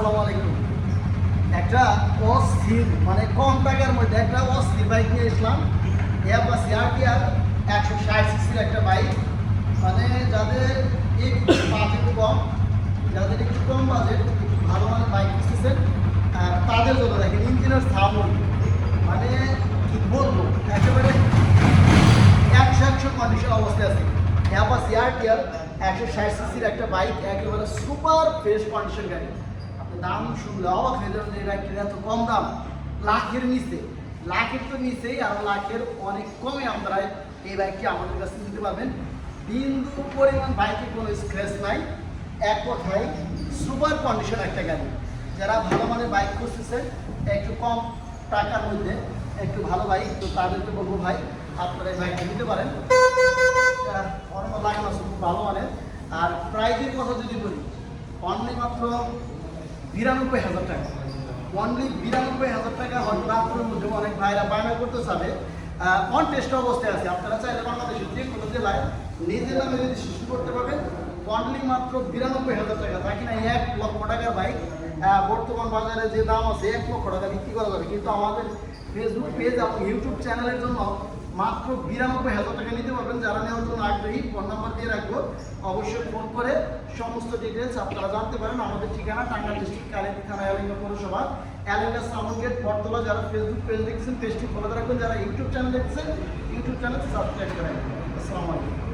আসসালামু আলাইকুম। একটা অস্থির মানে কম টাকার মধ্যে একটা অস্থির বাইক নিয়ে এসলাম এয়ারবাস এয়ারটিআর একশো ষাট একটা বাইক মানে যাদের একটু বাজেট কম, যাদের একটু কম বাজেট ভালো মানে বাইক খুঁজতেছেন তাদের জন্য দেখেন ইঞ্জিনের সাউন্ড মানে কি বলব, একেবারে একশো একশো কন্ডিশন অবস্থায় আছে। অ্যাপাস এয়ারটিআর একশো ষাট সিসির একটা বাইক একেবারে সুপার ফ্রেশ কন্ডিশন গাড়ি। দাম শুনলে অবাক হয়ে যাবেন যে বাইকটির এত কম দাম। লাখের নিচে। লাখের তো নিচেই আর লাখের অনেক কমে আপনারা এই বাইকটি আমাদের কাছে নিতে পারবেন। বিন্দু পরিমাণ বাইকে কোনো স্ক্র্যাচ নাই। এক কথায় সুপার কন্ডিশন একটা গাড়ি। যারা ভালো মানের বাইক খুঁজতেছে একটু কম টাকার মধ্যে একটু ভালো বাইক, তো তাদেরকে বলব ভাই, আপনারা এই বাইকটা নিতে পারেন। অন্য লাগানো আছে, খুব ভালো মানের। আর প্রাইজের কথা যদি বলি, অনলি মাত্র বিরানব্বই হাজার টাকা। অনলি বিরানব্বই হাজার টাকা হয়তো রাত্রের মধ্যে অনেক ভাইরা বায়না করতে চাবে। অন টেস্ট অবস্থায় আছে। আপনারা চাইলে বাংলাদেশের যে কোনো জেলায় নিজের নামে রেজিস্ট্রেশন করতে পারবেন। অনলি মাত্র বিরানব্বই হাজার টাকা। তা কিনা এক লক্ষ টাকার বাইক বর্তমান বাজারে যে দাম আছে, এক লক্ষ টাকা বিক্রি করা যাবে। কিন্তু আমাদের ফেসবুক পেজ এবং ইউটিউব চ্যানেলের জন্য মাত্র বিরানব্বই হাজার টাকা নিতে পারবেন। যারা নেওয়ার জন্য আগ্রহী, ফোন নাম্বার দিয়ে রাখব। অবশ্যই ফোন করে সমস্ত ডিটেলস আপনারা জানতে পারেন। আমাদের ঠিকানা টাঙ্গাইল ডিস্ট্রিক্ট কালিয়াতি থানা, এলাকা পৌরসভা। এলাকা সাউন্ড গেট বটতলা, যারা ফেসবুক পেজ দেখছেন পেজটি ফলো রাখবেন যারা ইউটিউব চ্যানেল দেখছেন ইউটিউব চ্যানেল সাবস্ক্রাইব করেন আসসালামু আলাইকুম।